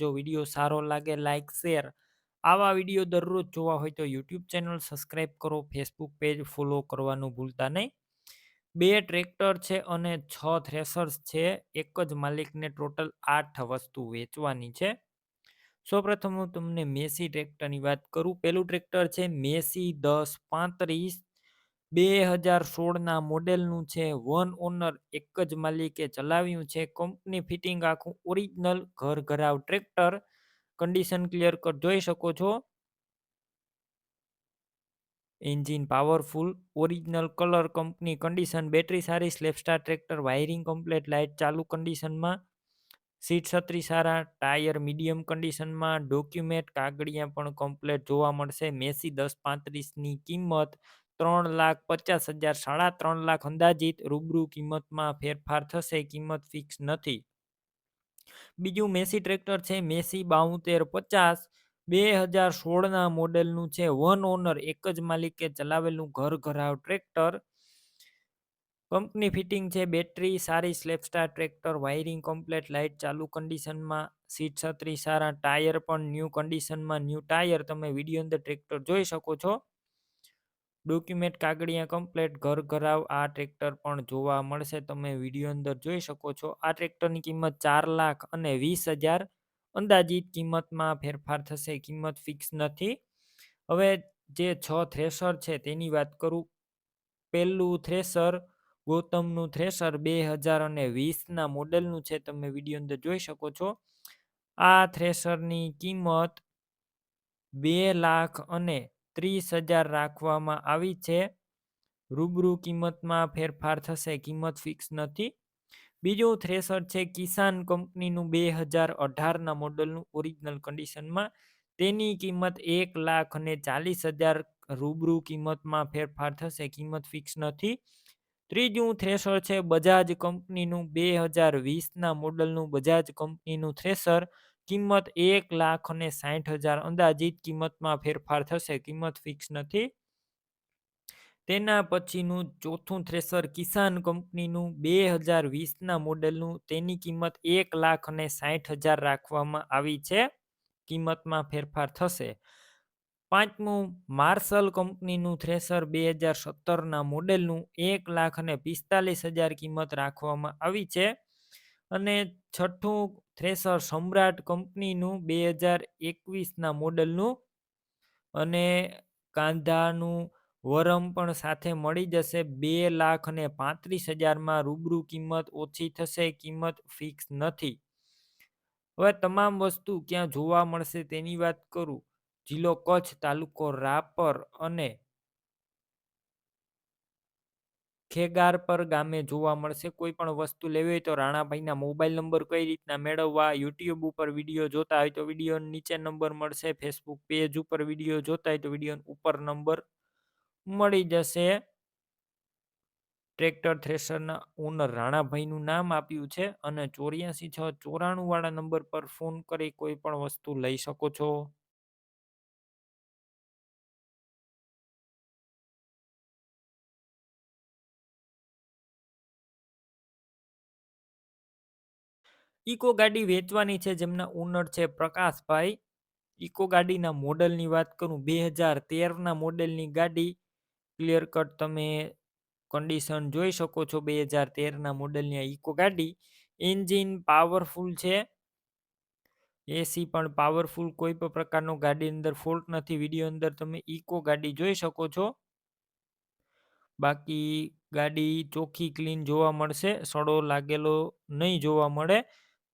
જો વીડિયો સારો લાગે લાઇક શેર, આવા વીડિયો દરરોજ જોવા હોય તો યુટ્યુબ ચેનલ સબસ્ક્રાઈબ કરો, ફેસબુક પેજ ફોલો કરવાનું ભૂલતા નહીં. બે ટ્રેક્ટર છે અને છ થ્રેસર્સ છે, એક જ માલિકને ટોટલ આઠ વસ્તુ વેચવાની છે. સૌપ્રથમ હું તમને મેસી ટ્રેક્ટરની વાત કરું. પેલું ટ્રેક્ટર છે મેસી દસ પાંત્રીસ બે હજાર સોળના મોડેલનું છે વન ઓનર એક જ માલિકે ચલાવ્યું છે. કંપની ફિટિંગ આખું ઓરિજિનલ ઘર ઘરાવ ટ્રેક્ટર. કન્ડિશન ક્લિયર કટ જોઈ શકો છો. Engine powerful, original colour company condition, battery સારી, self start tractor, wiring complete, light ચાલુ કન્ડિશનમાં. સીટ છત્રી સારા, ટાયર મીડિયમ કન્ડિશનમાં, ડોક્યુમેન્ટ કાગળિયા પણ કમ્પ્લેટ જોવા મળશે. મેસી દસ પાંત્રીસની કિંમત ત્રણ લાખ પચાસ હજાર, સાડા ત્રણ લાખ અંદાજિત રૂબરૂ કિંમતમાં ફેરફાર થશે, કિંમત ફિક્સ નથી. બીજું મેસી ટ્રેક્ટર છે, મેસી બાઉતેર પચાસ. બે હજાર સોળના મોડેલનું છે, વન ઓનર, એક જ માલિકે ચલાવેલું ઘર ઘરાવ ટ્રેક્ટર. કંપની ફિટિંગ છે, બેટરી સારી self start tractor, wiring complete, light ચાલુ કન્ડિશનમાં, સીટ છત્રી સારા, ટાયર પણ ન્યૂ કન્ડિશનમાં, ન્યૂ ટાયર તમે વીડિયો અંદર ટ્રેક્ટર જોઈ શકો છો. ડોક્યુમેન્ટ કાગળિયા કમ્પ્લેટ, ઘર ઘરાવ, આ ટ્રેક્ટર પણ જોવા મળશે. તમે વીડિયો અંદર જોઈ શકો છો. આ ટ્રેક્ટરની કિંમત ચાર લાખ અને વીસ હજાર. અંદાજિત કિંમતમાં ફેરફાર થશે. કિંમત ફિક્સ નથી. હવે જે છ થ્રેસર છે તેની વાત કરું. પહેલું થ્રેસર ગૌતમનું થ્રેસર બે હજાર અને વીસના મોડેલનું છે. તમે વીડિયો અંદર જોઈ શકો છો. આ થ્રેસરની કિંમત બે લાખ અને ત્રીસ હજાર રાખવામાં આવી છે. રૂબરૂ કિંમતમાં ફેરફાર થશે, કિંમત ફિક્સ નથી. બીજું થ્રેસર છે, કિસાન કંપનીનું બે હજાર અઢારના મોડલનું ઓરિજિનલ કન્ડિશનમાં તેની કિંમત એક લાખ અને ચાલીસ હજાર રૂબરૂ કિંમતમાં ફેરફાર થશે, કિંમત ફિક્સ નથી. ત્રીજું થ્રેસર છે, બજાજ કંપનીનું બે હજાર વીસના મોડલનું બજાજ કંપનીનું થ્રેસર કિંમત એક લાખ અને સાઠ હજાર અંદાજિત કિંમતમાં ફેરફાર થશે. કિંમત ફિક્સ નથી. તેના પછીનું ચોથું થ્રેસર કિસાન કંપનીનું બે હજાર વીસના મોડેલનું તેની કિંમત એક લાખ અને સાઠ હજાર રાખવામાં આવી છે. કિંમતમાં ફેરફાર થશે. પાંચમું, માર્શલ કંપનીનું થ્રેસર બે હજાર સત્તરના મોડેલનું એક લાખ અને પિસ્તાલીસ હજાર કિંમત રાખવામાં આવી છે. અને છઠ્ઠું થ્રેસર સમ્રાટ કંપનીનું બે હજાર એકવીસના મોડલનું અને કાંધાનું વરમ પણ સાથે મળી જશે. બે લાખ અને પાંત્રીસ હજારમાં રૂબરૂ કિંમત ઓછી થશે, કિંમત ફિક્સ નથી. હવે તમામ વસ્તુ ક્યાં જોવા મળશે તેની વાત કરું. જિલ્લો કચ્છ તાલુકો રાપર અને ખેગારપર ગામે જોવા મળશે. કોઈ પણ વસ્તુ લેવી હોય તો રાણાભાઈના મોબાઈલ નંબર કઈ રીતના મેળવવા, યુટ્યુબ ઉપર વીડિયો જોતા હોય તો વીડિયો નીચે નંબર મળશે. ફેસબુક પેજ ઉપર વીડિયો જોતા હોય તો વીડિયો ઉપર નંબર મળી જશે. ટ્રેક્ટર થ્રેશરના ઓનર રાણાભાઈનું નામ આપ્યું છે અને ચોર્યાસી છ ચોરાણું વાળા નંબર પર ફોન કરી કોઈ પણ વસ્તુ લઈ શકો છો. ઇકો ગાડી વેચવાની છે જેમના ઓનર છે પ્રકાશભાઈ. ઇકો ગાડીના મોડલની વાત કરું, બે હજાર તેરના મોડેલની ગાડી. ક્લિયર કટ તમે કન્ડિશન જોઈ શકો છો બે હજાર તેરના મોડેલની ઇકો ગાડી. એન્જિન પાવરફુલ છે. એસી પણ પાવરફુલ કોઈ પણ પ્રકારનો ગાડી અંદર ફોલ્ટ નથી વીડિયો અંદર તમે ઇકો ગાડી જોઈ શકો છો. બાકી ગાડી ચોખ્ખી ક્લીન જોવા મળશે, સડો લાગેલો નહીં જોવા મળે.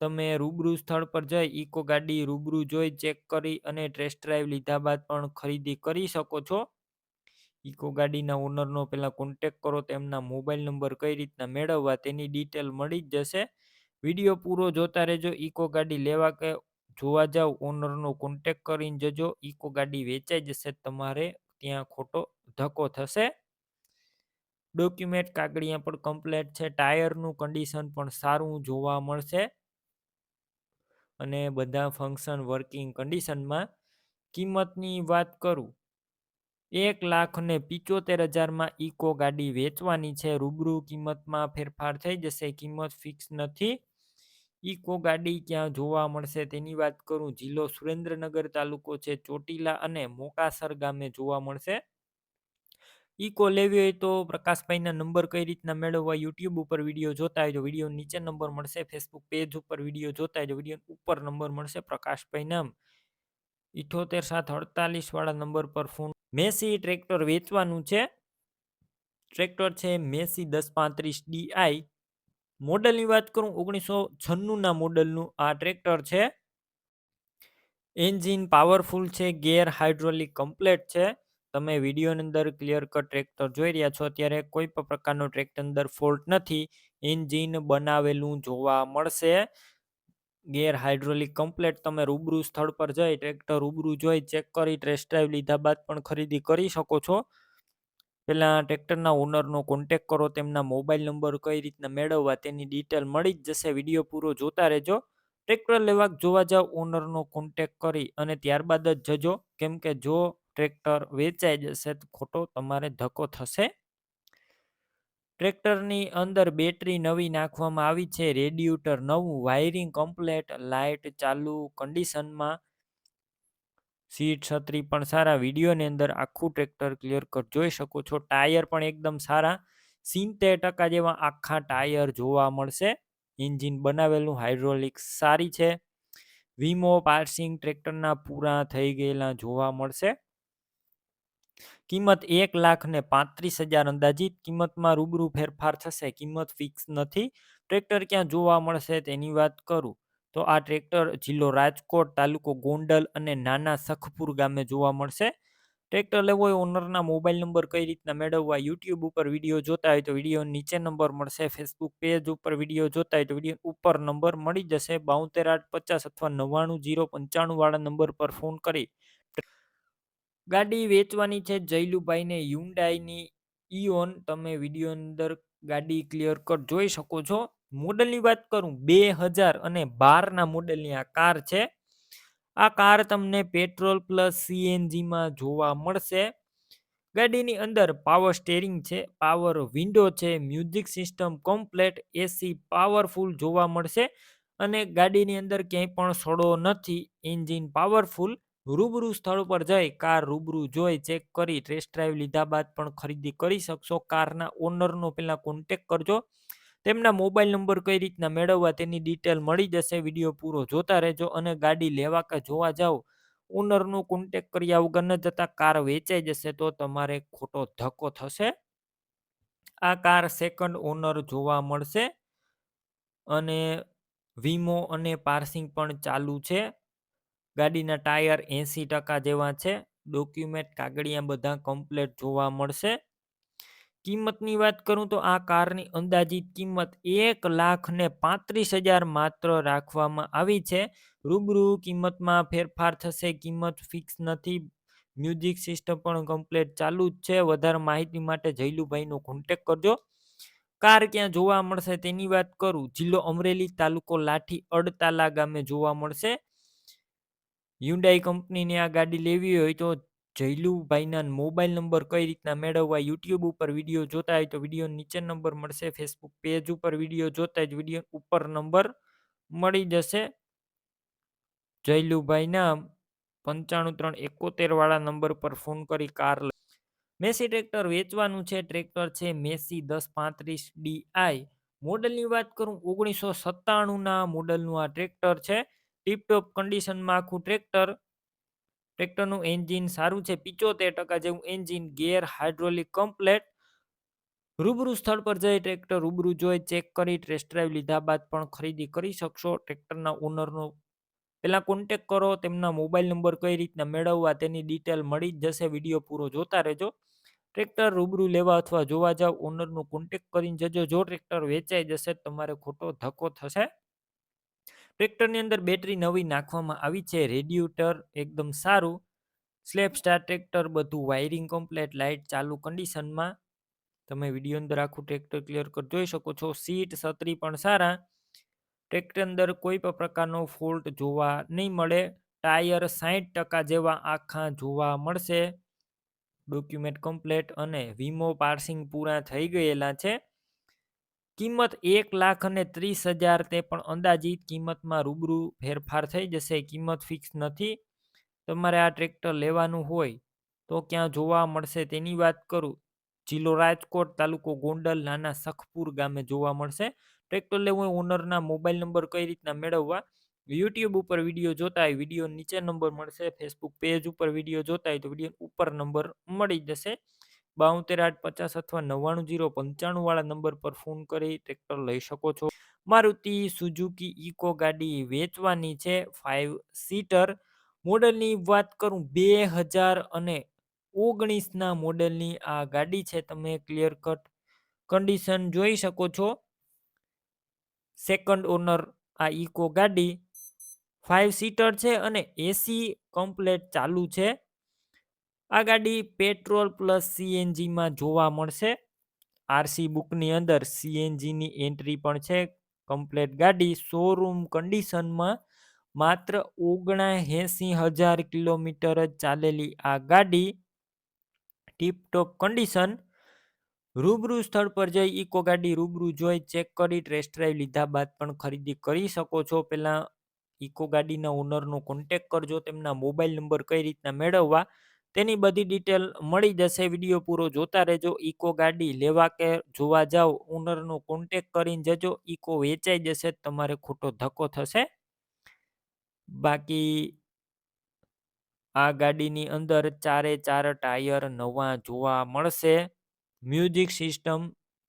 તમે રૂબરૂ સ્થળ પર જઈ ઇકો ગાડી રૂબરૂ જોઈ, ચેક કરી અને ટેસ્ટ ડ્રાઈવ લીધા બાદ પણ ખરીદી કરી શકો છો. ઇકો ગાડીના ઓનરનો પહેલાં કોન્ટેક કરો, તેમના મોબાઈલ નંબર કઈ રીતના મેળવવા તેની ડિટેલ મળી જ જશે. વીડિયો પૂરો જોતા રહેજો, ઇકો ગાડી લેવા કે જોવા જાવ, ઓનરનો કોન્ટેક કરીને જજો, ઇકો ગાડી વેચાઈ જશે, તમારે ત્યાં ખોટો ધક્કો થશે. ડોક્યુમેન્ટ કાગળિયા પણ કમ્પ્લેટ છે, ટાયરનું કન્ડિશન પણ સારું જોવા મળશે. અને બધા ફંક્શન વર્કિંગ કન્ડિશનમાં કિંમતની વાત કરું. એક લાખ ને પિચોતેર હજારમાં ઇકો ગાડી વેચવાની છે. રૂબરૂ કિંમતમાં ફેરફાર થઈ જશે. કિંમત ફિક્સ નથી. ઇકો ગાડી ક્યાં જોવા મળશે તેની વાત કરું. જિલ્લો સુરેન્દ્રનગર તાલુકો છે. ચોટીલા અને મોકાસર ગામે જોવા મળશે. ઇકો લેવી હોય તો પ્રકાશભાઈના નંબર કઈ રીતના મેળવવા, યુટ્યુબ ઉપર વીડિયો જોતા હોય તો વીડિયો નીચે નંબર મળશે, ફેસબુક પેજ ઉપર વીડિયો જોતા હોય વીડિયો ઉપર નંબર મળશે પ્રકાશભાઈ નામ ઇઠોતેર સાત અડતાલીસ વાળા નંબર પર ફોન. મેસી ટ્રેક્ટર વેચવાનું છે. ટ્રેક્ટર છે મેસી દસ પાંત્રીસ ડીઆઈ મોડલની વાત કરું, ઓગણીસો છન્નુંના મોડલનું આ ટ્રેક્ટર છે. એન્જિન પાવરફુલ છે, ગેર હાઇડ્રોલિક કમ્પ્લેટ છે. તમે વિડીયોની અંદર ક્લિયર કટ ટ્રેક્ટર જોઈ રહ્યા છો, અત્યારે કોઈ પણ પ્રકારનો ટ્રેક્ટર અંદર ફોલ્ટ નથી. એન્જિન બનાવેલું જોવા મળશે. ગેર હાઇડ્રોલિક કમ્પ્લેટ તમે રૂબરૂ સ્થળ પર જઈ ટ્રેક્ટર રૂબરૂ જોઈ ચેક કરી ટેસ્ટ ડ્રાઈવ લીધા બાદ પણ ખરીદી કરી શકો છો. પહેલાં ટ્રેક્ટરના ઓનરનો કોન્ટેક કરો, તેમના મોબાઈલ નંબર કઈ રીતના મેળવવા તેની ડિટેલ મળી જ જશે. વીડિયો પૂરો જોતા રહેજો. ટ્રેક્ટર લેવા જોવા જાવ ઓનરનો કોન્ટેક કરી અને ત્યારબાદ જ જજો. કેમ કે જો ટ્રેક્ટર વેચાઈ જશે તો ખોટો તમારે ધક્કો થશે? ટ્રેક્ટરની અંદર બેટરી નવી નાખવામાં આવી છે, રેડિયુટર નવું, વાયરિંગ કમ્પ્લેટ, લાઇટ ચાલુ, કન્ડિશનમાં સીટ છત્રી પણ સારા. વિડીયોની અંદર આખું ટ્રેક્ટર ક્લિયર કટ જોઈ શકો છો. ટાયર પણ એકદમ સારા. સિત્તેર ટકા જેવા આખા ટાયર જોવા મળશે. એન્જિન બનાવેલું હાઇડ્રોલિક સારી છે. વીમો પાર્સિંગ ટ્રેક્ટરના પૂરા થઈ ગયેલા જોવા મળશે. કિંમત એક લાખ ને પાંત્રીસ હજાર અંદાજિત. કિંમતમાં રૂબરૂ ફેરફાર થશે, કિંમત ફિક્સ નથી. ટ્રેક્ટર ક્યાં જોવા મળશે તેની વાત કરું. તો આ ટ્રેક્ટર જિલ્લો રાજકોટ, તાલુકો ગોંડલ અને નાના સખપુર ગામે જોવા મળશે. ટ્રેક્ટર લેવો હોય ઓનરના મોબાઈલ નંબર કઈ રીતના મેળવવા, યુટ્યુબ ઉપર વીડિયો જોતા હોય તો વીડિયો નીચે નંબર મળશે ફેસબુક પેજ ઉપર વીડિયો જોતા હોય તો વીડિયો ઉપર નંબર મળી જશે. બાઉતેર આઠ પચાસ અથવા નવ્વાણું જીરો પંચાણું વાળા નંબર પર ફોન કરી ગાડી વેચવાની છે જયલુભાઈને યુન્ડાઈની ઇઓન તમે વીડિયો અંદર ગાડી ક્લિયર કટ જોઈ શકો છો. મોડલની વાત કરું, બે હજાર અને બારના મોડલની આ કાર છે. આ કાર તમને પેટ્રોલ પ્લસ સીએનજીમાં જોવા મળશે. ગાડીની અંદર પાવર સ્ટેરિંગ છે પાવર વિન્ડો છે music system complete AC powerful જોવા મળશે. અને ગાડીની અંદર ક્યાંય પણ સડો નથી એન્જિન પાવરફુલ રૂબરૂ સ્થળ પર જઈ, કાર રૂબરૂ જોઈ ચેક કરી ટેસ્ટ ડ્રાઈવ લીધા બાદ પણ ખરીદી કરી શકશો. કારના ઓનરનો પહેલાં કોન્ટેક કરજો. તેમના મોબાઈલ નંબર કઈ રીતના મેળવવા તેની ડિટેલ મળી જશે. વીડિયો પૂરો જોતા રહેજો અને ગાડી લેવા કે જોવા જાઓ. ઓનરનો કોન્ટેક કર્યા વગર ન જતા કાર વેચાઈ જશે તો તમારે ખોટો ધક્કો થશે. આ કાર સેકન્ડ ઓનર જોવા મળશે. અને વીમો અને પાર્સિંગ પણ ચાલુ છે. ગાડીના ટાયર એંસી ટકા જેવા છે. ડોક્યુમેન્ટ કાગળિયા બધા કમ્પ્લેટ જોવા મળશે. કિંમતની વાત કરું તો આ કારની અંદાજિત કિંમત એક લાખ ને પાંત્રીસ હજાર માત્ર રાખવામાં આવી છે. રૂબરૂ કિંમતમાં ફેરફાર થશે. કિંમત ફિક્સ નથી. મ્યુઝિક સિસ્ટમ પણ કમ્પ્લેટ ચાલુ જ છે. વધારે માહિતી માટે જયલુભાઈનો કોન્ટેક કરજો. કાર ક્યાં જોવા મળશે તેની વાત કરું. જિલ્લો અમરેલી તાલુકો લાઠી અડતાલા ગામે જોવા મળશે. હ્યુન્ડાઈ કંપનીની આ ગાડી લેવી હોય તો જયલુભાઈના મોબાઈલ નંબર કઈ રીતના મેળવવા યુટ્યુબ ઉપર વીડિયો જોતા હોય તો વીડિયો નીચે નંબર મળશે ફેસબુક પેજ ઉપર વીડિયો જોતા જ વીડિયો ઉપર નંબર મળી જશે. જયલુભાઈના પંચાણું ત્રણ એકોતેર વાળા નંબર પર ફોન કરી કાર મેસી ટ્રેક્ટર વેચવાનું છે, ટ્રેક્ટર છે મેસી દસ પાંત્રીસ ડીઆઈ મોડલની વાત કરું ઓગણીસો સત્તાણુંના મોડલનું આ ટ્રેક્ટર છે. ટીપટોપ કન્ડિશનમાં આખું ટ્રેક્ટર ટ્રેક્ટરનું એન્જિન સારું છે, પિચોતેર ટકા જેવું એન્જિન ગેર હાઇડ્રોલિક કમ્પ્લેટ રૂબરૂ સ્થળ પર જઈ ટ્રેક્ટર રૂબરૂ જોઈ ચેક કરી ટેસ્ટ ડ્રાઈવ લીધા બાદ પણ ખરીદી કરી શકશો. ટ્રેક્ટરના ઓનરનો પહેલાં કોન્ટેક કરો, તેમના મોબાઈલ નંબર કઈ રીતના મેળવવા તેની ડિટેલ મળી જ જશે. વીડિયો પૂરો જોતા રહેજો. ટ્રેક્ટર રૂબરૂ લેવા અથવા જોવા જાવ ઓનરનો કોન્ટેક કરીને જજો. જો ટ્રેક્ટર વેચાઈ જશે, તમારે ખોટો ધક્કો થશે. ટ્રેક્ટરની અંદર બેટરી નવી નાખવામાં આવી છે. રેડિયુટર એકદમ સારું. સ્લેપ સ્ટાર ટ્રેક્ટર, બધું વાયરિંગ કમ્પ્લેટ, લાઇટ ચાલુ કન્ડિશનમાં. તમે વીડિયો અંદર આખું ટ્રેક્ટર ક્લિયર કર, જોઈ શકો છો. સીટ છત્રી પણ સારા. ટ્રેક્ટર અંદર કોઈ પણ પ્રકારનો ફોલ્ટ જોવા નહીં મળે. ટાયર સાહીઠ ટકા જેવા આખા જોવા મળશે. ડોક્યુમેન્ટ કમ્પ્લેટ અને વીમો પાર્સિંગ પૂરા થઈ ગયેલા છે. કિંમત એક લાખ અને ત્રીસ હજાર તે પણ અંદાજિત કિંમતમાં રૂબરૂ ફેરફાર થઈ જશે. કિંમત ફિક્સ નથી. તમારે આ ટ્રેક્ટર લેવાનું હોય તો ક્યાં જોવા મળશે તેની વાત કરું. જિલ્લો રાજકોટ તાલુકો ગોંડલ નાના સખપુર ગામે જોવા મળશે. ટ્રેક્ટર લેવું હોય ઓનરના મોબાઈલ નંબર કઈ રીતના મેળવવા? યુટ્યુબ ઉપર વીડિયો જોતા હોય વીડિયો નીચે નંબર મળશે. ફેસબુક પેજ ઉપર વીડિયો જોતા હોય તો વીડિયો ઉપર નંબર મળી જશે. બાઉતેર આઠ પચાસ અથવા નવ્વાણું જીરો પંચાણું વાળા નંબર પર ફોન કરી ટ્રેક્ટર લઈ શકો છો. મારુતિ સુઝુકી ઇકો ગાડી વેચવાની છે. ફાઇવ સીટર મોડલની વાત કરું બે હજાર અને ઓગણીસના મોડેલની આ ગાડી છે. તમે ક્લિયર કટ કન્ડિશન જોઈ શકો છો. સેકન્ડ ઓનર આ ઇકો ગાડી ફાઇવ સીટર છે અને એસી કમ્પ્લેટ ચાલુ છે. આ ગાડી પેટ્રોલ પ્લસ સીએનજીમાં જોવા મળશે. આરસી બુકની અંદર સીએનજીની એન્ટ્રી પણ છે. કમ્પ્લેટ ગાડી શોરૂમ કન્ડિશનમાં માત્ર ઓગણા એંસી હજાર કિલોમીટર જ ચાલેલી આ ગાડી ટીપટોપ કન્ડિશન રૂબરૂ સ્થળ પર જઈ ઇકો ગાડી રૂબરૂ જોઈ ચેક કરી ટેસ્ટ ડ્રાઈવ લીધા બાદ પણ ખરીદી કરી શકો છો. પહેલાં ઇકો ગાડીના ઓનરનો કોન્ટેક કરજો, તેમના મોબાઈલ નંબર કઈ રીતના મેળવવા તેની બધી ડિટેલ મળી જશે. વીડિયો પૂરો જોતા રહેજો. ઇકો ગાડી લેવા કે જોવા જાઓ ઓનરનો કોન્ટેક કરીને જજો. ઇકો વેચાઈ જશે, તમારે ખોટો ધક્કો થશે. બાકી આ ગાડીની અંદર ચારે ચાર ટાયર નવા જોવા મળશે. મ્યુઝિક સિસ્ટમ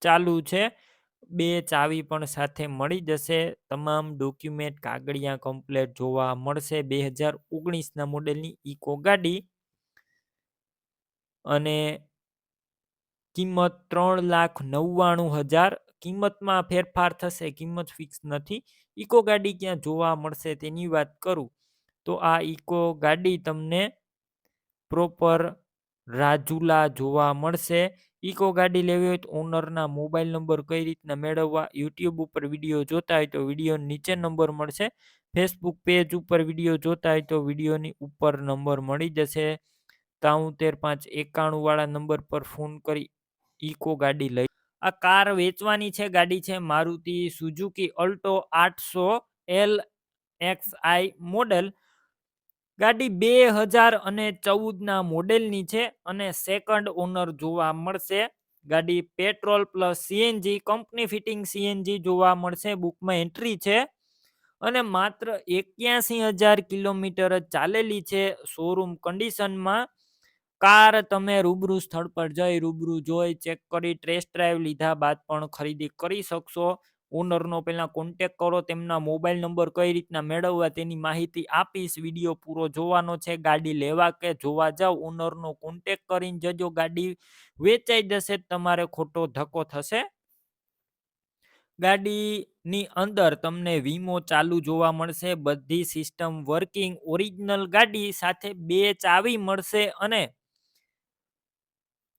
ચાલુ છે. બે ચાવી પણ સાથે મળી જશે. તમામ ડોક્યુમેન્ટ કાગળિયા કમ્પ્લેટ જોવા મળશે. બે હજાર ઓગણીસના મોડેલની ઇકો ગાડી અને કિંમત ત્રણ લાખ નવ્વાણું હજાર, કિંમતમાં ફેરફાર થશે, કિંમત ફિક્સ નથી. ઇકો ગાડી ક્યાં જોવા મળશે તેની વાત કરું. તો આ ઇકો ગાડી તમને પ્રોપર રાજુલા જોવા મળશે. ઇકો ગાડી લેવી હોય તો ઓનરના મોબાઈલ નંબર કઈ રીતના મેળવવા, યુટ્યુબ ઉપર વીડિયો જોતા હોય તો વીડિયો નીચે નંબર મળશે. ફેસબુક પેજ ઉપર વીડિયો જોતા હોય તો વિડીયોની ઉપર નંબર મળી જશે. તાઉતેર પાંચ એકાણું વાળા નંબર પર ફોન કરી ઇકો ગાડી લઈ. આ કાર વેચવાની છે, ગાડી છે મારુતિ સુઝુકી અલ્ટો આઠસો એલ એક્સ આઈ મોડેલ. ગાડી બે હજાર અને ચૌદના મોડેલની છે અને સેકન્ડ ઓનર જોવા મળશે. ગાડી petrol plus CNG, company fitting CNG જોવા મળશે, બુકમાં એન્ટ્રી છે. અને માત્ર એક્યાસી હજાર કિલોમીટર ચાલેલી છે શોરૂમ કન્ડિશનમાં. કાર તમે રૂબરૂ સ્થળ પર જઈ રૂબરૂ જોઈ, ચેક કરી, ટેસ્ટ ડ્રાઈવ લીધા બાદ પણ ખરીદી કરી શકશો. ઓનરનો પહેલાં કોન્ટેક કરો, તેમના મોબાઈલ નંબર કઈ રીતના મેળવવા તેની માહિતી આપીશ. વીડિયો પૂરો જોવાનો છે, ગાડી લેવા કે જોવા જાવ, ઓનરનો કોન્ટેક કરીને જજો, ગાડી વેચાઈ જશે, તમારે ખોટો ધક્કો થશે. ગાડીની અંદર તમને વીમો ચાલુ જોવા મળશે, બધી સિસ્ટમ વર્કિંગ, ઓરિજિનલ ગાડી સાથે બે ચાવી મળશે અને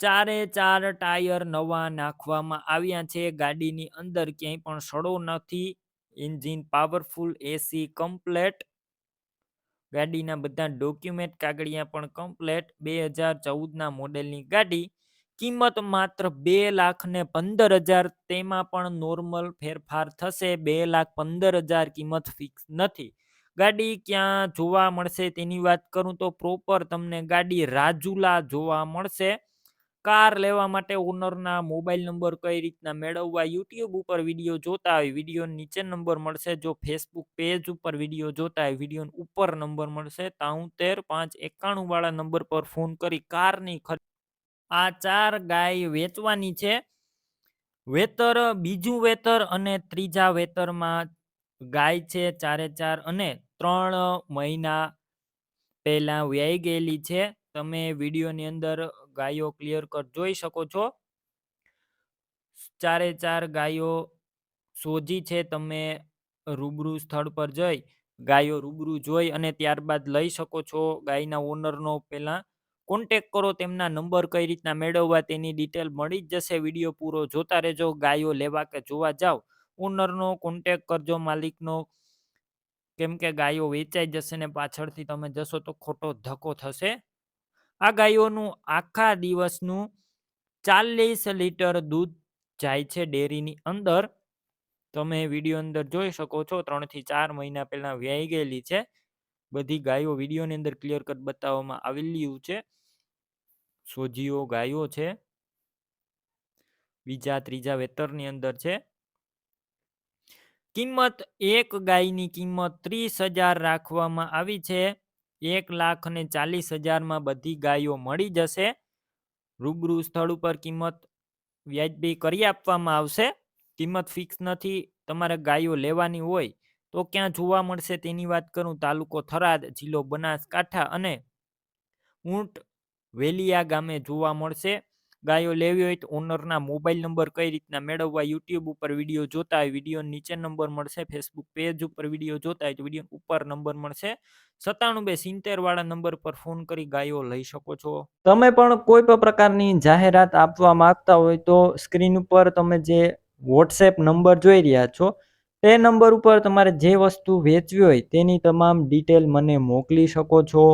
ચારે ચાર ટાયર નવા નાખવામાં આવ્યા છે. ગાડીની અંદર ક્યાંય પણ સડો નથી. Engine powerful, AC complete. ગાડીના બધા ડોક્યુમેન્ટ કાગળિયા પણ કમ્પ્લેટ. બે હજાર ચૌદના મોડેલની ગાડી. કિંમત માત્ર બે લાખ ને પંદર હજાર. તેમાં પણ નોર્મલ ફેરફાર થશે. બે લાખ પંદર હજાર કિંમત ફિક્સ નથી. ગાડી ક્યાં જોવા મળશે તેની વાત કરું તો પ્રોપર તમને ગાડી રાજુલા જોવા મળશે. કાર લેવા માટે ઓનરના મોબાઈલ નંબર કઈ રીતના મેળવવા? યુટ્યુબ ઉપર વીડિયો જોતા હોય વીડિયો નીચે નંબર મળશે. જો ફેસબુક પેજ ઉપર વીડિયો જોતા હોય વીડિયો ઉપર નંબર મળશે. તાઉતેર પાંચ એકાણું વાળા નંબર પર ફોન કરી કારની આ ચાર ગાય વેચવાની છે. વેતર, બીજું વેતર અને ત્રીજા વેતરમાં ગાય છે ચારે ચાર અને ત્રણ મહિના પહેલાં વ્યાઈ ગયેલી છે. તમે વિડીયોની અંદર ગાયો ક્લિયર કટ જોઈ શકો છો? ચારે ચાર ગાયો સોજી છે, તમે રૂબરૂ સ્થળ પર જઈ, ગાયો રૂબરૂ જોઈ અને ત્યારબાદ લઈ શકો છો. ગાયના ઓનરનો પહેલાં કોન્ટેક કરો, તેમના નંબર કઈ રીતના મેળવવા તેની ડિટેલ મળી જ જશે. વીડિયો પૂરો જોતા રહેજો, ગાયો લેવા કે જોવા જાઓ ઓનરનો કોન્ટેક કરજો, માલિકનો. કેમ કે ગાયો વેચાઈ જશે ને પાછળથી તમે જશો તો ખોટો ધક્કો થશે. આ ગાયોનું આખા દિવસનું ચાલીસ લીટર દૂધ જાય છે ડેરીની અંદર. તમે વીડિયો અંદર જોઈ શકો છો, ત્રણથી ચાર મહિના પહેલા વ્યાઈ ગયેલી છે. બધી ગાયો વિડીયોની અંદર ક્લિયર કટ બતાવવામાં આવેલી છે. સોજીઓ ગાયો છે. બીજા ત્રીજા વેતરની અંદર છે. કિંમત એક ગાયની કિંમત ત્રીસ હજાર રાખવામાં આવી છે. એક લાખ અને ચાલીસ હજારમાં બધી ગાયો મળી જશે. રૂબરૂ સ્થળ ઉપર કિંમત વ્યાજબી કરી આપવામાં આવશે. કિંમત ફિક્સ નથી, તમારે ગાયો લેવાની હોય તો ક્યાં જોવા મળશે તેની વાત કરું. તાલુકો થરાદ, જિલ્લો બનાસકાંઠા અને ઊંટ વેલિયા ગામે જોવા મળશે. ગાયો લેવી હોય તો ઓનરના મોબાઈલ નંબર કઈ રીતના મેળવવા યુટ્યુબ ઉપર વીડિયો જોતા હોય વીડિયો નીચે નંબર મળશે ફેસબુક પેજ ઉપર વીડિયો જોતા હોય તો વીડિયો ઉપર નંબર મળશે. સત્તાણું બે સિત્તેર વાળા નંબર પર ફોન કરી ગાયો લઈ શકો છો. તમે પણ કોઈ પણ પ્રકારની જાહેરાત આપવા માંગતા હોય તો સ્ક્રીન ઉપર તમે જે વોટ્સએપ નંબર જોઈ રહ્યા છો, તે નંબર ઉપર તમારે જે વસ્તુ વેચવી હોય તેની તમામ ડિટેલ મને મોકલી શકો છો.